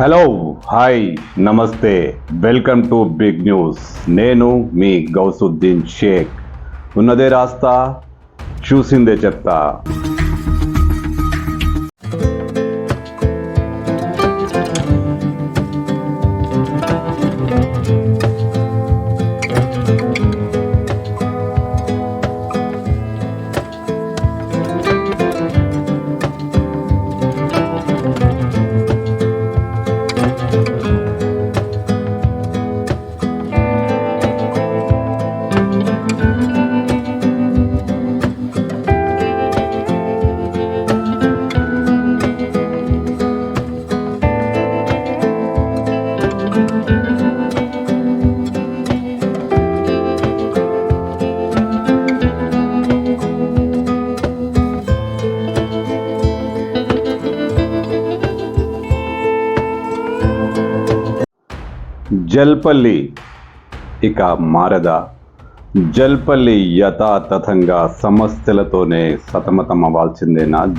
Hello hi నమస్తే welcome to big news. నేను మీ గౌసుద్దీన్ షేక్. ఉన్నదే రాస్తా చూసిందే చెప్తా. జల్పల్లి ఇక మారదా. జల్పల్లి యథాతథంగా సమస్యలతోనే సతమతం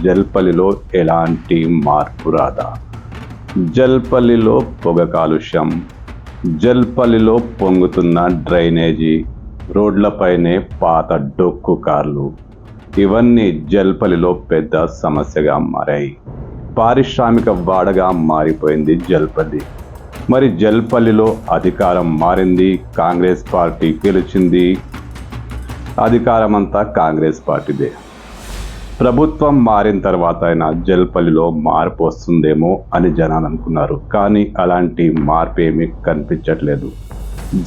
జల్పల్లిలో ఎలాంటి మార్పు రాదా? జల్పల్లిలో పొగ కాలుష్యం. జల్పల్లిలో పొంగుతున్న డ్రైనేజీ రోడ్లపైనే పాత డొక్కు కార్లు. ఇవన్నీ జల్పల్లిలో పెద్ద సమస్యగా మారాయి. పారిశ్రామిక వాడగా మారిపోయింది జల్పల్లి. మరి జల్పల్లిలో అధికారం మారింది కాంగ్రెస్ పార్టీ గెలిచింది. అధికారం అంతా కాంగ్రెస్ పార్టీదే. ప్రభుత్వం మారిన తర్వాత అయినా జల్పల్లిలో మార్పు వస్తుందేమో అని జనాలు అనుకున్నారు. కానీ అలాంటి మార్పు ఏమీ కనిపించట్లేదు.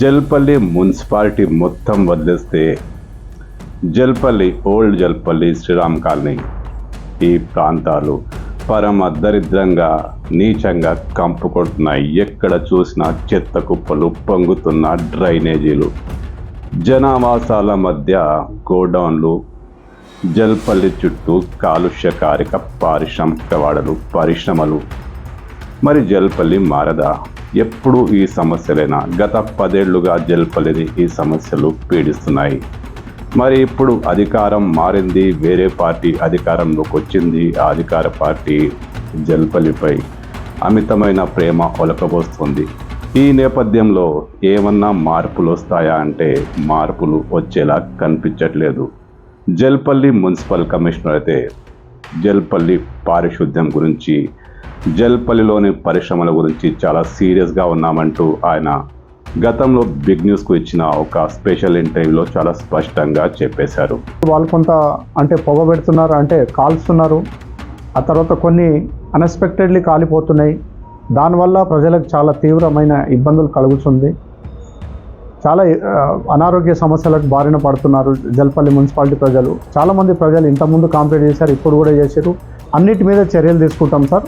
జల్పల్లి మున్సిపాలిటీ మొత్తం వదిలేస్తే జల్పల్లి ఓల్డ్ జల్పల్లి శ్రీరామ్ కాలనీ ఈ ప్రాంతాలు పరమ దరిద్రంగా నీచంగా కంపు కొడుతున్నాయి. ఎక్కడ చూసినా చెత్త కుప్పలు పొంగుతున్న డ్రైనేజీలు. జనావాసాల మధ్య గోడౌన్లు జల్పల్లి చుట్టూ కాలుష్యకారిక పారిశ్రామిక వాడలు పరిశ్రమలు. మరి జల్పల్లి మారదా? ఎప్పుడు ఈ సమస్యలైనా? గత పదేళ్ళుగా జల్పల్లిని ఈ సమస్యలు పీడిస్తున్నాయి. మరి ఇప్పుడు అధికారం మారింది వేరే పార్టీ అధికారంలోకి వచ్చింది ఆ అధికార పార్టీ జల్పల్లిపై అమితమైన ప్రేమ ఒలకబోస్తుంది. ఈ నేపథ్యంలో ఏమన్నా మార్పులు వస్తాయా అంటే మార్పులు వచ్చేలా కనిపించట్లేదు. జల్పల్లి మున్సిపల్ కమిషనర్ అయితే జల్పల్లి పారిశుద్ధ్యం గురించి జల్పల్లిలోని పరిశ్రమల గురించి చాలా సీరియస్గా ఉన్నామంటూ ఆయన గతంలో బిగ్ న్యూస్కు ఇచ్చిన ఒక స్పెషల్ ఇంటర్వ్యూలో చాలా స్పష్టంగా చెప్పేశారు. వాళ్ళు కొంత అంటే పొగ పెడుతున్నారు అంటే కాల్స్తున్నారు ఆ తర్వాత కొన్ని అన్ఎక్స్పెక్టెడ్లీ కాలిపోతున్నాయి. దానివల్ల ప్రజలకు చాలా తీవ్రమైన ఇబ్బందులు కలుగుతుంది. చాలా అనారోగ్య సమస్యలకు బారిన పడుతున్నారు జల్పల్లి మున్సిపాలిటీ ప్రజలు. చాలామంది ప్రజలు ఇంతకుముందు కాంప్లైంట్ చేశారు ఇప్పుడు కూడా చేశారు. అన్నిటి మీద చర్యలు తీసుకుంటాం సార్.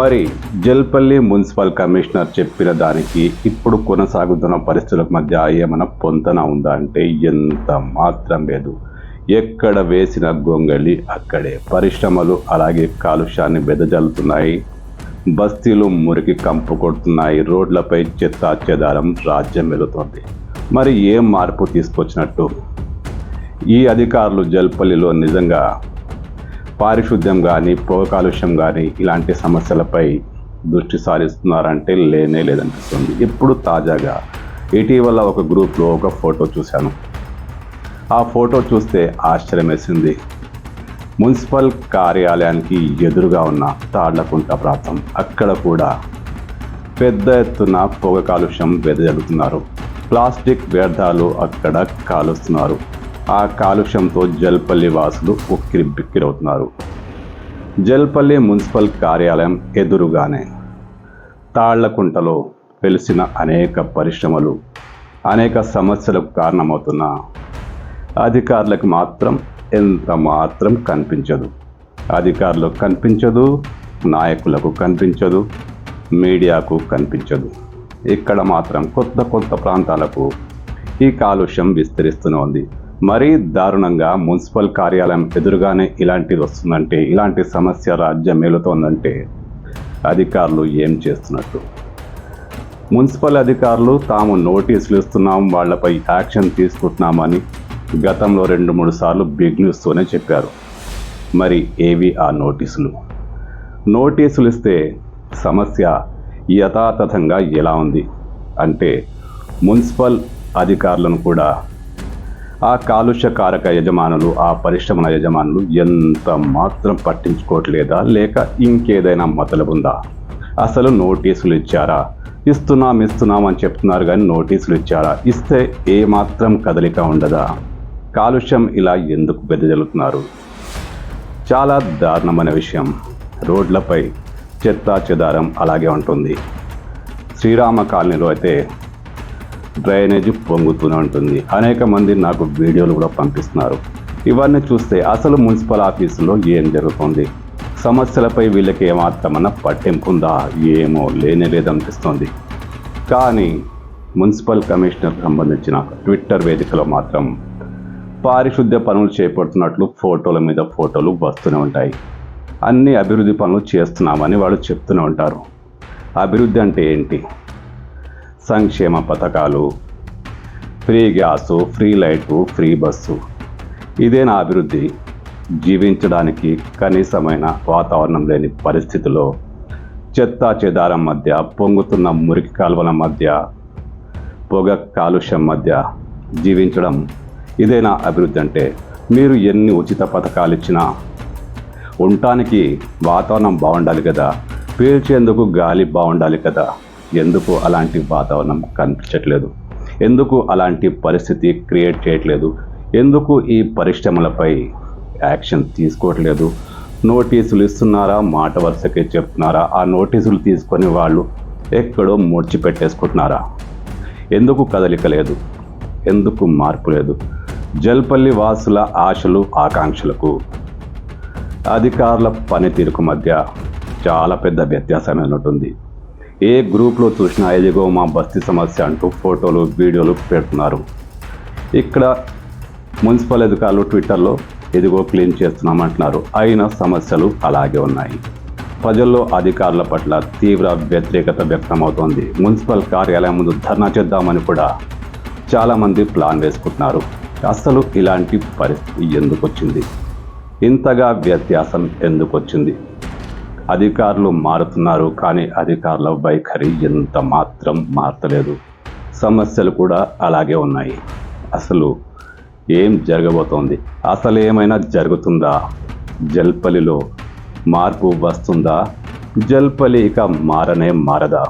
మరి జల్పల్లి మున్సిపల్ కమిషనర్ చెప్పిన దానికి ఇప్పుడు కొనసాగుతున్న పరిస్థితుల మధ్య ఏమైనా పొంతన ఉందా అంటే ఎంత మాత్రం లేదు. ఎక్కడ వేసిన గొంగళి అక్కడే. పరిశ్రమలు అలాగే కాలుష్యాన్ని వెదజల్లుతున్నాయి. బస్తీలు మురికి కంపు కొడుతున్నాయి. రోడ్లపై చెత్త చెదారం రాజ్యం వెళుతోంది. మరి ఏం మార్పు తీసుకొచ్చినట్టు? ఈ అధికారులు జల్పల్లిలో నిజంగా పారిశుద్ధ్యం కానీ పొగ కాలుష్యం కానీ ఇలాంటి సమస్యలపై దృష్టి సారిస్తున్నారంటే లేనే లేదనిపిస్తుంది. ఇప్పుడు తాజాగా ఇటీవల ఒక గ్రూప్లో ఒక ఫోటో చూశాను. ఆ ఫోటో చూస్తే ఆశ్చర్యమేసింది. మున్సిపల్ కార్యాలయానికి ఎదురుగా ఉన్న తాళ్ళకుంట ప్రాంతం. అక్కడ కూడా పెద్ద ఎత్తున పొగ కాలుష్యం వెదజల్లుతున్నారు. ప్లాస్టిక్ వ్యర్థాలు అక్కడ కాలుస్తున్నారు. ఆ కాలుష్యంతో జల్పల్లి వాసులు ఉక్కిరి బిక్కిరవుతున్నారు జల్పల్లి మున్సిపల్ కార్యాలయం ఎదురుగానే తాళ్ళకుంటలో వెలిసిన అనేక పరిశ్రమలు అనేక సమస్యలకు కారణమవుతున్న అధికారులకు మాత్రం ఎంత మాత్రం కనిపించదు. అధికారులకు కనిపించదు నాయకులకు కనిపించదు మీడియాకు కనిపించదు. ఇక్కడ మాత్రం కొత్త కొత్త ప్రాంతాలకు ఈ కాలుష్యం విస్తరిస్తూనే ఉంది మరీ దారుణంగా మున్సిపల్ కార్యాలయం ఎదురుగానే ఇలాంటిది వస్తుందంటే ఇలాంటి సమస్య రాజ్యం మేలుతోందంటే అధికారులు ఏం చేస్తున్నట్టు? మున్సిపల్ అధికారులు తాము నోటీసులు ఇస్తున్నాం వాళ్ళపై యాక్షన్ తీసుకుంటున్నామని గతంలో రెండు మూడు సార్లు బిగ్ న్యూస్తోనే చెప్పారు. మరి ఏవి ఆ నోటీసులు? నోటీసులు ఇస్తే సమస్య యథాతథంగా ఎలా ఉంది? అంటే మున్సిపల్ అధికారులను కూడా ఆ కాలుష్య కారక యజమానులు ఆ పరిశ్రమల యజమానులు ఎంత మాత్రం పట్టించుకోవట్లేదా? లేక ఇంకేదైనా మొదలవుందా అసలు నోటీసులు ఇచ్చారా? ఇస్తున్నాం ఇస్తున్నాం అని చెప్తున్నారు కానీ నోటీసులు ఇచ్చారా? ఇస్తే ఏమాత్రం కదలిక ఉండదా? కాలుష్యం ఇలా ఎందుకు వెదజల్లుతున్నారు చాలా దారుణమైన విషయం. రోడ్లపై చెత్త చెదారం అలాగే ఉంటుంది. శ్రీరామ కాలనీలో అయితే డ్రైనేజ్ పొంగుతూనే ఉంటుంది. అనేక మంది నాకు వీడియోలు కూడా పంపిస్తున్నారు. ఇవన్నీ చూస్తే అసలు మున్సిపల్ ఆఫీసులో ఏం జరుగుతుంది? సమస్యలపై వీళ్ళకి ఏమాత్రమన్నా పట్టింపు ఉందా? ఏమో లేనే లేదనిపిస్తుంది. కానీ మున్సిపల్ కమిషనర్ సంబంధించిన ట్విట్టర్ వేదికలో మాత్రం పారిశుద్ధ్య పనులు చేపడుతున్నట్లు ఫోటోల మీద ఫోటోలు వస్తూనే ఉంటాయి. అన్ని అభివృద్ధి పనులు చేస్తున్నామని వాళ్ళు చెప్తూనే ఉంటారు. అభివృద్ధి అంటే ఏంటి? సంక్షేమ పథకాలు free gas free light free bus. ఇదే నా అభివృద్ధి. జీవించడానికి కనీసమైన వాతావరణం లేని పరిస్థితిలో చెత్త చెదారం మధ్య పొంగుతున్న మురికి కాలువల మధ్య పొగ కాలుష్యం మధ్య జీవించడం ఇదే నా అభివృద్ధి అంటే? మీరు ఎన్ని ఉచిత పథకాలు ఇచ్చినా ఉండటానికి వాతావరణం బాగుండాలి కదా. పీల్చేందుకు గాలి బాగుండాలి కదా. ఎందుకు అలాంటి వాతావరణం కనిపించట్లేదు? ఎందుకు అలాంటి పరిస్థితి క్రియేట్ చేయట్లేదు? ఎందుకు ఈ పరిశ్రమలపై యాక్షన్ తీసుకోవట్లేదు? నోటీసులు ఇస్తున్నారా? మాట వరుసకే చెప్తున్నారా? ఆ నోటీసులు తీసుకొని వాళ్ళు ఎక్కడో మూడ్చి పెట్టేసుకుంటున్నారా ఎందుకు కదలిక లేదు? ఎందుకు మార్పు లేదు? జల్పల్లి వాసుల ఆశలు ఆకాంక్షలకు. అధికారుల పనితీరుకు మధ్య చాలా పెద్ద వ్యత్యాసం ఉంటుంది ఏ గ్రూప్లో చూసినా ఇదిగో మా బస్తీ సమస్య అంటూ ఫోటోలు వీడియోలు పెడుతున్నారు. ఇక్కడ మున్సిపల్ అధికారులు ట్విట్టర్లో ఇదిగో క్లీన్ చేస్తున్నామంటున్నారు. అయిన సమస్యలు అలాగే ఉన్నాయి. ప్రజల్లో అధికారుల పట్ల తీవ్ర వ్యతిరేకత వ్యక్తమవుతోంది. మున్సిపల్ కార్యాలయం ముందు ధర్నా చేద్దామని కూడా చాలామంది ప్లాన్ వేసుకుంటున్నారు. అసలు ఇలాంటి పరిస్థితి ఎందుకు వచ్చింది ఇంతగా వ్యత్యాసం ఎందుకు వచ్చింది అధికారులు మారుతున్నారు కానీ అధికారుల వైఖరి ఎంత మాత్రం మారతలేదు. సమస్యలు కూడా అలాగే ఉన్నాయి. అసలు ఏం జరగబోతోంది? అసలు ఏమైనా జరుగుతుందా? జల్పల్లిలో మార్పు వస్తుందా? జల్పలి ఇక మారనే మారదా?